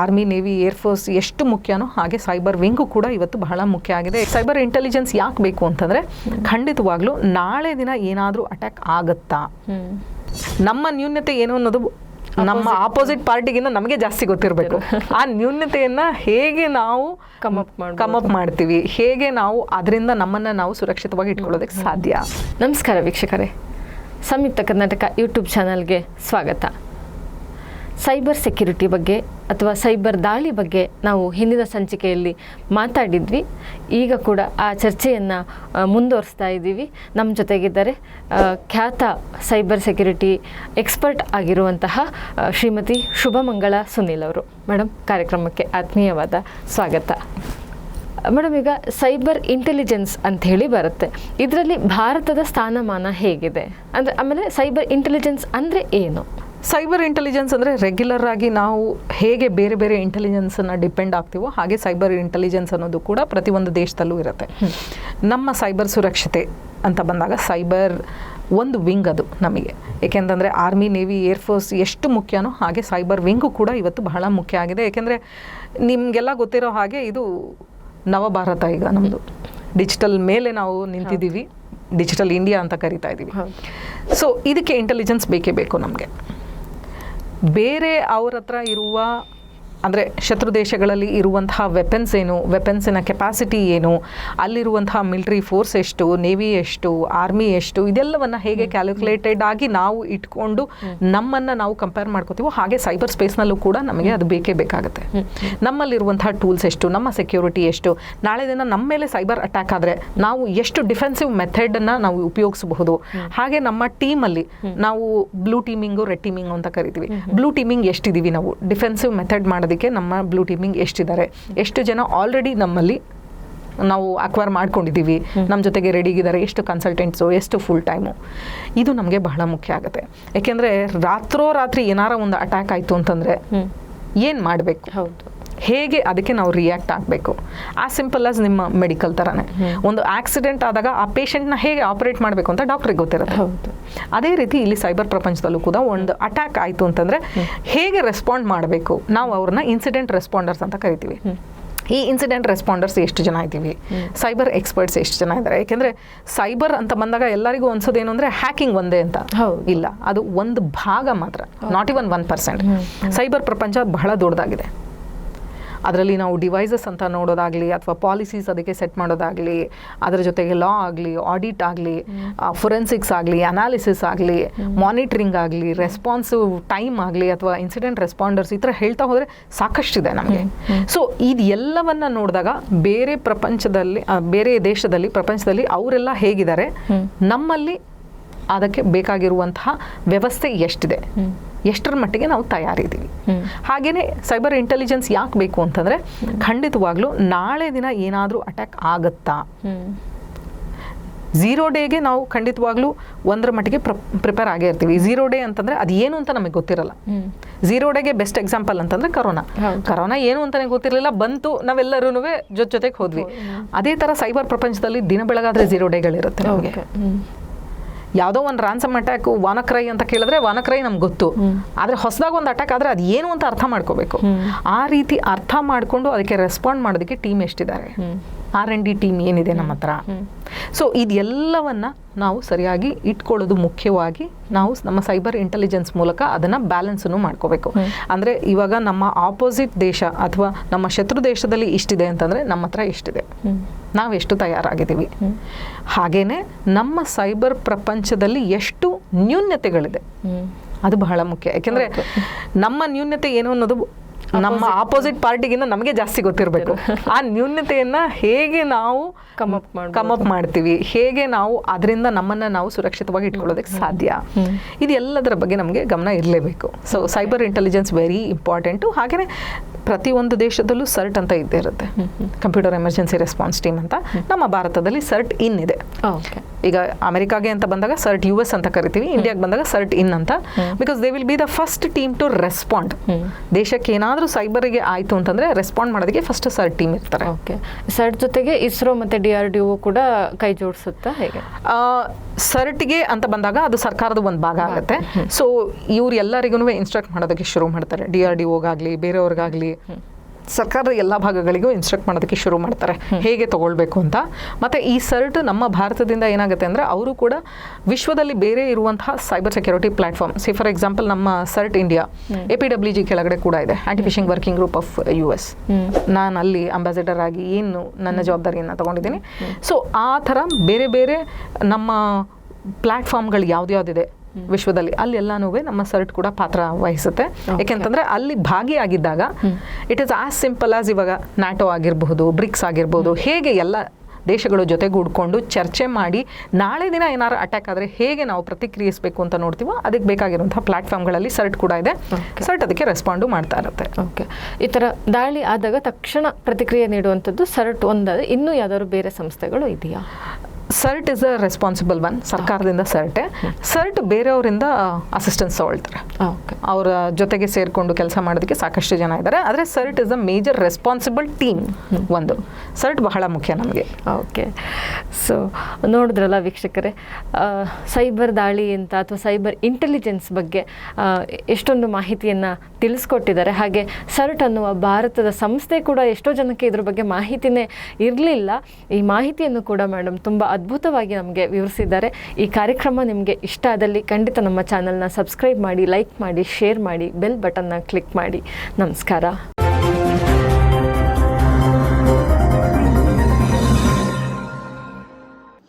Army navy air force ಎಷ್ಟು ಮುಖ್ಯನೋ ಹಾಗೆ cyber wing ಕೂಡ ಇವತ್ತು ಬಹಳ ಮುಖ್ಯ ಆಗಿದೆ. ಸೈಬರ್ ಇಂಟೆಲಿಜೆನ್ಸ್ ಯಾಕೆ ಬೇಕು ಅಂತಂದ್ರೆ ಖಂಡಿತವಾಗ್ಲೂ ನಾಳೆ ದಿನ ಏನಾದರೂ ಅಟ್ಯಾಕ್ ಆಗುತ್ತಾ? ನಮ್ಮ ನ್ಯೂನ್ಯತೆ ಏನು ಅನ್ನೋದು ನಮ್ಮ ಆಪೋಸಿಟ್ ಪಾರ್ಟಿಗಿಂತ ನಮಗೆ ಜಾಸ್ತಿ ಗೊತ್ತಿರಬೇಕು. ಆ ನ್ಯೂನ್ಯತೆಯನ್ನ ಹೇಗೆ ನಾವು. ಕಮಪ್ ಮಾಡ್ತೀವಿ? ಹೇಗೆ ನಾವು ಅದರಿಂದ ನಮ್ಮನ್ನ ನಾವು ಸುರಕ್ಷಿತವಾಗಿ ಇಟ್ಕೊಳ್ಳೋದಕ್ಕೆ ಸಾಧ್ಯ? ನಮಸ್ಕಾರ ವೀಕ್ಷಕರೇ. ಸಂಯುಕ್ತ ಕರ್ನಾಟಕ ಯೂಟ್ಯೂಬ್ ಚಾನಲ್ಗೆ ಸ್ವಾಗತ. ಸೈಬರ್ ಸೆಕ್ಯುರಿಟಿ ಬಗ್ಗೆ ಅಥವಾ ಸೈಬರ್ ದಾಳಿ ಬಗ್ಗೆ ನಾವು ಹಿಂದಿನ ಸಂಚಿಕೆಯಲ್ಲಿ ಮಾತಾಡಿದ್ವಿ. ಈಗ ಕೂಡ ಆ ಚರ್ಚೆಯನ್ನು ಮುಂದುವರಿಸ್ತಾ ಇದ್ದೀವಿ. ನಮ್ಮ ಜೊತೆಗಿದ್ದಾರೆ ಖ್ಯಾತ ಸೈಬರ್ ಸೆಕ್ಯುರಿಟಿ ಎಕ್ಸ್ಪರ್ಟ್ ಆಗಿರುವಂತಹ ಶ್ರೀಮತಿ ಶುಭಮಂಗಳ ಸುನೀಲ್ ಅವರು. ಮೇಡಮ್ ಕಾರ್ಯಕ್ರಮಕ್ಕೆ ಆತ್ಮೀಯವಾದ ಸ್ವಾಗತ. ಮೇಡಮ್ ಈಗ ಸೈಬರ್ ಇಂಟೆಲಿಜೆನ್ಸ್ ಅಂತ ಹೇಳಿ ಬರುತ್ತೆ. ಇದರಲ್ಲಿ ಭಾರತದ ಸ್ಥಾನಮಾನ ಹೇಗಿದೆ? ಅಂದರೆ, ಆಮೇಲೆ ಸೈಬರ್ ಇಂಟೆಲಿಜೆನ್ಸ್ ಅಂದರೆ ಏನು? ಸೈಬರ್ ಇಂಟೆಲಿಜೆನ್ಸ್ ಅಂದರೆ ರೆಗ್ಯುಲರ್ ಆಗಿ ನಾವು ಹೇಗೆ ಬೇರೆ ಬೇರೆ ಇಂಟೆಲಿಜೆನ್ಸನ್ನು ಡಿಪೆಂಡ್ ಆಗ್ತೀವೋ ಹಾಗೆ ಸೈಬರ್ ಇಂಟೆಲಿಜೆನ್ಸ್ ಅನ್ನೋದು ಕೂಡ ಪ್ರತಿಯೊಂದು ದೇಶದಲ್ಲೂ ಇರುತ್ತೆ. ನಮ್ಮ ಸೈಬರ್ ಸುರಕ್ಷತೆ ಅಂತ ಬಂದಾಗ ಸೈಬರ್ ಒಂದು ವಿಂಗ್ ಅದು ನಮಗೆ. ಏಕೆಂತಂದರೆ ಆರ್ಮಿ ನೇವಿ ಏರ್ಫೋರ್ಸ್ ಎಷ್ಟು ಮುಖ್ಯನೋ ಹಾಗೆ ಸೈಬರ್ ವಿಂಗು ಕೂಡ ಇವತ್ತು ಬಹಳ ಮುಖ್ಯ ಆಗಿದೆ. ಏಕೆಂದರೆ ನಿಮಗೆಲ್ಲ ಗೊತ್ತಿರೋ ಹಾಗೆ ಇದು ನವಭಾರತ ಈಗ ನಮ್ಮದು ಡಿಜಿಟಲ್ ಮೇಲೆ ನಾವು ನಿಂತಿದ್ದೀವಿ. ಡಿಜಿಟಲ್ ಇಂಡಿಯಾ ಅಂತ ಕರಿತಾ ಇದ್ದೀವಿ. ಸೊ ಇದಕ್ಕೆ ಇಂಟೆಲಿಜೆನ್ಸ್ ಬೇಕೇ ಬೇಕು ನಮಗೆ. ಬೇರೆ ಅವ್ರ ಹತ್ರ ಇರುವ ಅಂದರೆ ಶತ್ರು ದೇಶಗಳಲ್ಲಿ ಇರುವಂತಹ ವೆಪನ್ಸ್ ಏನು ವೆಪನ್ಸಿನ ಕೆಪಾಸಿಟಿ ಏನು ಅಲ್ಲಿರುವಂತಹ ಮಿಲಿಟರಿ ಫೋರ್ಸ್ ಎಷ್ಟು ನೇವಿ ಎಷ್ಟು ಆರ್ಮಿ ಎಷ್ಟು ಇದೆಲ್ಲವನ್ನು ಹೇಗೆ ಕ್ಯಾಲ್ಕುಲೇಟೆಡ್ ಆಗಿ ನಾವು ಇಟ್ಕೊಂಡು ನಮ್ಮನ್ನು ನಾವು ಕಂಪೇರ್ ಮಾಡ್ಕೋತೀವೋ ಹಾಗೆ ಸೈಬರ್ ಸ್ಪೇಸ್ನಲ್ಲೂ ಕೂಡ ನಮಗೆ ಅದು ಬೇಕೇ ಬೇಕಾಗುತ್ತೆ. ನಮ್ಮಲ್ಲಿರುವಂತಹ ಟೂಲ್ಸ್ ಎಷ್ಟು ನಮ್ಮ ಸೆಕ್ಯೂರಿಟಿ ಎಷ್ಟು ನಾಳೆ ದಿನ ನಮ್ಮ ಮೇಲೆ ಸೈಬರ್ ಅಟ್ಯಾಕ್ ಆದರೆ ನಾವು ಎಷ್ಟು ಡಿಫೆನ್ಸಿವ್ ಮೆಥಡನ್ನು ನಾವು ಉಪಯೋಗಿಸಬಹುದು. ಹಾಗೆ ನಮ್ಮ ಟೀಮಲ್ಲಿ ನಾವು ಬ್ಲೂ ಟೀಮಿಂಗು ರೆಡ್ ಟೀಮಿಂಗು ಅಂತ ಕರಿತೀವಿ. ಬ್ಲೂ ಟೀಮಿಂಗ್ ಎಷ್ಟಿದ್ದೀವಿ ನಾವು? ಡಿಫೆನ್ಸಿವ್ ಮೆಥಡ್ ಮಾಡೋದಕ್ಕೆ ನಮ್ಮ ಬ್ಲೂ ಟೀಮಿಂಗ್ ಎಷ್ಟಿದ್ದಾರೆ. ಎಷ್ಟು ಜನ ಆಲ್ರೆಡಿ ನಮ್ಮಲ್ಲಿ ನಾವು ಅಕ್ವೈರ್ ಮಾಡ್ಕೊಂಡಿದ್ದೀವಿ. ನಮ್ಮ ಜೊತೆಗೆ ರೆಡಿಗಿದ್ದಾರೆ ಎಷ್ಟು ಕನ್ಸಲ್ಟೆಂಟ್ಸು ಎಷ್ಟು ಫುಲ್ ಟೈಮು ಇದು ನಮಗೆ ಬಹಳ ಮುಖ್ಯ ಆಗುತ್ತೆ. ಯಾಕೆಂದರೆ ರಾತ್ರೋರಾತ್ರಿ ಏನಾರ ಒಂದು ಅಟ್ಯಾಕ್ ಆಯಿತು ಅಂತಂದರೆ ಏನು ಮಾಡಬೇಕು? ಹೌದು. ಹೇಗೆ ಅದಕ್ಕೆ ನಾವು ರಿಯಾಕ್ಟ್ ಆಗಬೇಕು? ಆ ಸಿಂಪಲ್ ಆಸ್ ನಿಮ್ಮ ಮೆಡಿಕಲ್ ಥರನೇ ಒಂದು ಆಕ್ಸಿಡೆಂಟ್ ಆದಾಗ ಆ ಪೇಷಂಟ್ನ ಹೇಗೆ ಆಪರೇಟ್ ಮಾಡಬೇಕು ಅಂತ ಡಾಕ್ಟ್ರಿಗೆ ಗೊತ್ತಿರುತ್ತೆ. ಹೌದು. ಅದೇ ರೀತಿ ಇಲ್ಲಿ ಸೈಬರ್ ಪ್ರಪಂಚದಲ್ಲೂ ಕೂಡ ಒಂದು ಅಟ್ಯಾಕ್ ಆಯಿತು ಅಂತಂದರೆ ಹೇಗೆ ರೆಸ್ಪಾಂಡ್ ಮಾಡಬೇಕು? ನಾವು ಅವ್ರನ್ನ ಇನ್ಸಿಡೆಂಟ್ ರೆಸ್ಪಾಂಡರ್ಸ್ ಅಂತ ಕರಿತೀವಿ. ಈ ಇನ್ಸಿಡೆಂಟ್ ರೆಸ್ಪಾಂಡರ್ಸ್ ಎಷ್ಟು ಜನ ಇದ್ದೀವಿ? ಸೈಬರ್ ಎಕ್ಸ್ಪರ್ಟ್ಸ್ ಎಷ್ಟು ಜನ ಇದ್ದಾರೆ? ಯಾಕೆಂದರೆ ಸೈಬರ್ ಅಂತ ಬಂದಾಗ ಎಲ್ಲರಿಗೂ ಅನ್ಸೋದೇನು ಅಂದರೆ ಹ್ಯಾಕಿಂಗ್ ಒಂದೇ ಅಂತ. ಇಲ್ಲ ಅದು ಒಂದು ಭಾಗ ಮಾತ್ರ. Not even one percent cyber ಪ್ರಪಂಚ ಬಹಳ ದೊಡ್ಡದಾಗಿದೆ. ಅದರಲ್ಲಿ ನಾವು ಡಿವೈಸಸ್ ಅಂತ ನೋಡೋದಾಗಲಿ ಅಥವಾ ಪಾಲಿಸೀಸ್ ಅದಕ್ಕೆ ಸೆಟ್ ಮಾಡೋದಾಗಲಿ ಅದರ ಜೊತೆಗೆ ಲಾ ಆಗಲಿ ಆಡಿಟ್ ಆಗಲಿ ಫೊರೆನ್ಸಿಕ್ಸ್ ಆಗಲಿ ಅನಾಲಿಸಿಸ್ ಆಗಲಿ ಮಾನಿಟ್ರಿಂಗ್ ಆಗಲಿ ರೆಸ್ಪಾನ್ಸಿವ್ ಟೈಮ್ ಆಗಲಿ ಅಥವಾ ಇನ್ಸಿಡೆಂಟ್ ರೆಸ್ಪಾಂಡರ್ಸ್ ಈ ಥರ ಹೇಳ್ತಾ ಹೋದರೆ ಸಾಕಷ್ಟಿದೆ ನಮಗೆ. ಸೊ ಇದು ಎಲ್ಲವನ್ನು ನೋಡಿದಾಗ ಬೇರೆ ಪ್ರಪಂಚದಲ್ಲಿ ಬೇರೆ ದೇಶದಲ್ಲಿ ಪ್ರಪಂಚದಲ್ಲಿ ಅವರೆಲ್ಲ ಹೇಗಿದ್ದಾರೆ? ನಮ್ಮಲ್ಲಿ ಅದಕ್ಕೆ ಬೇಕಾಗಿರುವಂತಹ ವ್ಯವಸ್ಥೆ ಎಷ್ಟಿದೆ? ಎಷ್ಟರ ಮಟ್ಟಿಗೆ ನಾವು ತಯಾರಿದ್ದೀವಿ. ಹಾಗೆಯೇ ಸೈಬರ್ ಇಂಟೆಲಿಜೆನ್ಸ್ ಯಾಕೆ ಬೇಕು ಅಂತಂದರೆ ಖಂಡಿತವಾಗ್ಲೂ ನಾಳೆ ದಿನ ಏನಾದರೂ ಅಟ್ಯಾಕ್ ಆಗುತ್ತಾ? ಝೀರೋ ಡೇಗೆ ನಾವು ಖಂಡಿತವಾಗ್ಲೂ ಒಂದರ ಮಟ್ಟಿಗೆ ಪ್ರಿಪೇರ್ ಆಗೇ ಇರ್ತೀವಿ. ಝೀರೋ ಡೇ ಅಂತಂದರೆ ಅದು ಏನು ಅಂತ ನಮಗೆ ಗೊತ್ತಿರಲ್ಲ. ಝೀರೋ ಡೇಗೆ ಬೆಸ್ಟ್ ಎಕ್ಸಾಂಪಲ್ ಅಂತಂದರೆ ಕರೋನಾ. ಕರೋನಾ ಏನು ಅಂತಲೇ ಗೊತ್ತಿರಲಿಲ್ಲ ಬಂತು ನಾವೆಲ್ಲರೂ ಜೊತೆ ಜೊತೆಗೆ ಹೋದ್ವಿ. ಅದೇ ಥರ ಸೈಬರ್ ಪ್ರಪಂಚದಲ್ಲಿ ದಿನ ಬೆಳಗಾದರೆ ಝೀರೋ ಡೇಗಳಿರುತ್ತೆ ನಮಗೆ. ಯಾವುದೋ ಒಂದು ರಾನ್ಸಮ್ ಅಟ್ಯಾಕ್ ವಾನಕ್ರೈ ಅಂತ ಕೇಳಿದ್ರೆ ವಾನಕ್ರೈ ನಮ್ಗೆ ಗೊತ್ತು. ಆದರೆ ಹೊಸದಾಗ ಒಂದು ಅಟ್ಯಾಕ್ ಆದರೆ ಅದು ಏನು ಅಂತ ಅರ್ಥ ಮಾಡ್ಕೋಬೇಕು. ಆ ರೀತಿ ಅರ್ಥ ಮಾಡಿಕೊಂಡು ಅದಕ್ಕೆ ರೆಸ್ಪಾಂಡ್ ಮಾಡೋದಕ್ಕೆ ಟೀಮ್ ಎಷ್ಟಿದ್ದಾರೆ? ಆರ್ ಎನ್ ಡಿ ಟೀಮ್ ಏನಿದೆ ನಮ್ಮ ಹತ್ರ? ಸೊ ಇದೆಲ್ಲವನ್ನ ನಾವು ಸರಿಯಾಗಿ ಇಟ್ಕೊಳ್ಳೋದು ಮುಖ್ಯವಾಗಿ ನಾವು ನಮ್ಮ ಸೈಬರ್ ಇಂಟೆಲಿಜೆನ್ಸ್ ಮೂಲಕ ಅದನ್ನು ಬ್ಯಾಲೆನ್ಸನ್ನು ಮಾಡ್ಕೋಬೇಕು. ಅಂದರೆ ಇವಾಗ ನಮ್ಮ ಆಪೋಸಿಟ್ ದೇಶ ಅಥವಾ ನಮ್ಮ ಶತ್ರು ದೇಶದಲ್ಲಿ ಇಷ್ಟಿದೆ ಅಂತಂದರೆ ನಮ್ಮ ಹತ್ರ ಇಷ್ಟಿದೆ. ನಾವೆಷ್ಟು ತಯಾರಾಗಿದ್ದೀವಿ. ಹಾಗೇನೆ ನಮ್ಮ ಸೈಬರ್ ಪ್ರಪಂಚದಲ್ಲಿ ಎಷ್ಟು ನ್ಯೂನ್ಯತೆಗಳಿದೆ. ಅದು ಬಹಳ ಮುಖ್ಯ. ಯಾಕೆಂದರೆ ನಮ್ಮ ನ್ಯೂನ್ಯತೆ ಏನು ಅನ್ನೋದು ನಮ್ಮ ಆಪೋಸಿಟ್ ಪಾರ್ಟಿಗಿಂತ ನಮಗೆ ಜಾಸ್ತಿ ಗೊತ್ತಿರಬೇಕು. ಆ ನ್ಯೂನ್ಯತೆಯನ್ನ ಹೇಗೆ ನಾವು ಕಮ್ ಅಪ್ ಮಾಡ್ಬೋದು. ಕಮಪ್ ಮಾಡ್ತೀವಿ ಹೇಗೆ ನಾವು ಅದರಿಂದ ನಮ್ಮನ್ನ ನಾವು ಸುರಕ್ಷಿತವಾಗಿ ಇಟ್ಕೊಳ್ಳೋದಕ್ಕೆ ಸಾಧ್ಯ. ಇದೆಲ್ಲದರ ಬಗ್ಗೆ ನಮಗೆ ಗಮನ ಇರಲೇಬೇಕು. So cyber intelligence very important ಹಾಗೆಯೇ ಪ್ರತಿಯೊಂದು ದೇಶದಲ್ಲೂ ಸರ್ಟ್ ಅಂತ ಇದ್ದೇ ಇರುತ್ತೆ. ಕಂಪ್ಯೂಟರ್ ಎಮರ್ಜೆನ್ಸಿ ರೆಸ್ಪಾನ್ಸ್ ಟೀಮ್ ಅಂತ. ನಮ್ಮ ಭಾರತದಲ್ಲಿ ಸರ್ಟ್ ಇನ್ ಇದೆ ಓಕೆ ಈಗ ಅಮೆರಿಕಾಗೆ ಅಂತ ಬಂದಾಗ ಸರ್ಟ್ ಯು ಎಸ್ ಅಂತ ಕರಿತೀವಿ ಇಂಡಿಯಾಗೆ ಬಂದಾಗ ಸರ್ಟ್ ಇನ್ ಅಂತ. Because they will be the first team to respond ದೇಶಕ್ಕೆ ಏನಾದರೂ ಸೈಬರ್ಗೆ ಆಯಿತು ಅಂತಂದರೆ ರೆಸ್ಪಾಂಡ್ ಮಾಡೋದಕ್ಕೆ ಫಸ್ಟ್ ಸರ್ಟ್ ಟೀಮ್ ಇರ್ತಾರೆ. ಓಕೆ ಸರ್ಟ್ ಜೊತೆಗೆ ಇಸ್ರೋ ಮತ್ತು ಡಿ ಆರ್ ಡಿ ಒ ಕೂಡ ಕೈ ಜೋಡಿಸುತ್ತಾ ಹೇಗೆ? ಸರ್ಟ್ಗೆ ಅಂತ ಬಂದಾಗ ಅದು ಸರ್ಕಾರದ ಒಂದು ಭಾಗ ಆಗುತ್ತೆ. ಸೊ ಇವ್ರು ಎಲ್ಲರಿಗೂ ಇನ್ಸ್ಟ್ರಕ್ಟ್ ಮಾಡೋದಕ್ಕೆ ಶುರು ಮಾಡ್ತಾರೆ. ಡಿ ಆರ್ ಡಿ ಒಗಾಗಲಿ ಬೇರೆಯವ್ರಿಗಾಗಲಿ. ಸರ್ಕಾರದ ಎಲ್ಲ ಭಾಗಗಳಿಗೂ ಇನ್ಸ್ಟ್ರಕ್ಟ್ ಮಾಡೋದಕ್ಕೆ ಶುರು ಮಾಡ್ತಾರೆ. ಹೇಗೆ ತಗೊಳ್ಬೇಕು ಅಂತ. ಮತ್ತು ಈ ಸರ್ಟ್ ನಮ್ಮ ಭಾರತದಿಂದ ಏನಾಗುತ್ತೆ ಅಂದರೆ ಅವರು ಕೂಡ ವಿಶ್ವದಲ್ಲಿ ಬೇರೆ ಇರುವಂತಹ cyber security platform see for example ನಮ್ಮ CERT India A P W G ಕೆಳಗಡೆ ಕೂಡ ಇದೆ. Anti phishing working group of U S ನಾನು ಅಲ್ಲಿ ಅಂಬಾಸಿಡರ್ ಆಗಿ ಏನು ನನ್ನ ಜವಾಬ್ದಾರಿಯನ್ನು ತಗೊಂಡಿದ್ದೀನಿ. ಸೊ ಆ ಥರ ಬೇರೆ ಬೇರೆ ನಮ್ಮ ಪ್ಲ್ಯಾಟ್ಫಾರ್ಮ್ಗಳು ಯಾವ್ದ್ಯಾವ್ದಿದೆ. ವಿಶ್ವದಲ್ಲಿ ಅಲ್ಲಿ ಎಲ್ಲಾನು ನಮ್ಮ ಸರ್ಟ್ ಕೂಡ ಪಾತ್ರ ವಹಿಸುತ್ತೆ. ಯಾಕೆಂತಂದ್ರೆ ಅಲ್ಲಿ ಭಾಗಿಯಾಗಿದ್ದಾಗ it is as simple as ಇವಾಗ ನ್ಯಾಟೋ ಆಗಿರಬಹುದು ಬ್ರಿಕ್ಸ್ ಆಗಿರ್ಬೋದು ಹೇಗೆ ಎಲ್ಲ ದೇಶಗಳು ಜೊತೆಗೂಡ್ಕೊಂಡು ಚರ್ಚೆ ಮಾಡಿ ನಾಳೆ ದಿನ ಏನಾರು ಅಟ್ಯಾಕ್ ಆದರೆ ಹೇಗೆ ನಾವು ಪ್ರತಿಕ್ರಿಯಿಸಬೇಕು ಅಂತ ನೋಡ್ತೀವೋ ಅದಕ್ಕೆ ಬೇಕಾಗಿರುವಂತಹ ಪ್ಲಾಟ್ಫಾರ್ಮ್ಗಳಲ್ಲಿ ಸರ್ಟ್ ಕೂಡ ಇದೆ. ಸರ್ಟ್ ಅದಕ್ಕೆ ರೆಸ್ಪಾಂಡು ಮಾಡ್ತಾ ಇರುತ್ತೆ. ಓಕೆ ಈ ಥರ ದಾಳಿ ಆದಾಗ ತಕ್ಷಣ ಪ್ರತಿಕ್ರಿಯೆ ನೀಡುವಂಥದ್ದು ಸರ್ಟ್ ಒಂದು ಇನ್ನೂ ಯಾವ್ದಾದ್ರು ಬೇರೆ ಸಂಸ್ಥೆಗಳು ಇದೆಯಾ? CERT is a responsible one ಸರ್ಕಾರದಿಂದ ಸರ್ಟೆ ಸರ್ಟ್ ಬೇರೆಯವರಿಂದ ಅಸಿಸ್ಟೆನ್ಸ್ ತಗೊಳ್ತಾರೆ. ಅವರ ಜೊತೆಗೆ ಸೇರಿಕೊಂಡು ಕೆಲಸ ಮಾಡೋದಕ್ಕೆ ಸಾಕಷ್ಟು ಜನ ಇದ್ದಾರೆ. ಆದರೆ CERT is a major responsible team ಒಂದು. ಸರ್ಟ್ ಬಹಳ ಮುಖ್ಯ ನಮಗೆ. ಓಕೆ ಸೊ ನೋಡಿದ್ರಲ್ಲ ವೀಕ್ಷಕರೇ ಸೈಬರ್ ದಾಳಿ ಅಂತ ಅಥವಾ ಸೈಬರ್ ಇಂಟೆಲಿಜೆನ್ಸ್ ಬಗ್ಗೆ ಎಷ್ಟೊಂದು ಮಾಹಿತಿಯನ್ನು ತಿಳಿಸ್ಕೊಟ್ಟಿದ್ದಾರೆ. ಹಾಗೆ ಸರ್ಟ್ ಅನ್ನುವ ಭಾರತದ ಸಂಸ್ಥೆ ಕೂಡ ಎಷ್ಟೋ ಜನಕ್ಕೆ ಇದ್ರ ಬಗ್ಗೆ ಮಾಹಿತಿನೇ ಇರಲಿಲ್ಲ. ಈ ಮಾಹಿತಿಯನ್ನು ಕೂಡ ಮೇಡಮ್ ತುಂಬ ಅದ್ಭುತವಾಗಿ ನಮಗೆ ವಿವರಿಸಿದ್ದಾರೆ. ಈ ಕಾರ್ಯಕ್ರಮ ನಿಮಗೆ ಇಷ್ಟ ಆದಲ್ಲಿ ಖಂಡಿತ ನಮ್ಮ ಚಾನಲ್ನ ಸಬ್ಸ್ಕ್ರೈಬ್ ಮಾಡಿ ಲೈಕ್ ಮಾಡಿ ಶೇರ್ ಮಾಡಿ ಬೆಲ್ ಬಟನ್ನ ಕ್ಲಿಕ್ ಮಾಡಿ. ನಮಸ್ಕಾರ.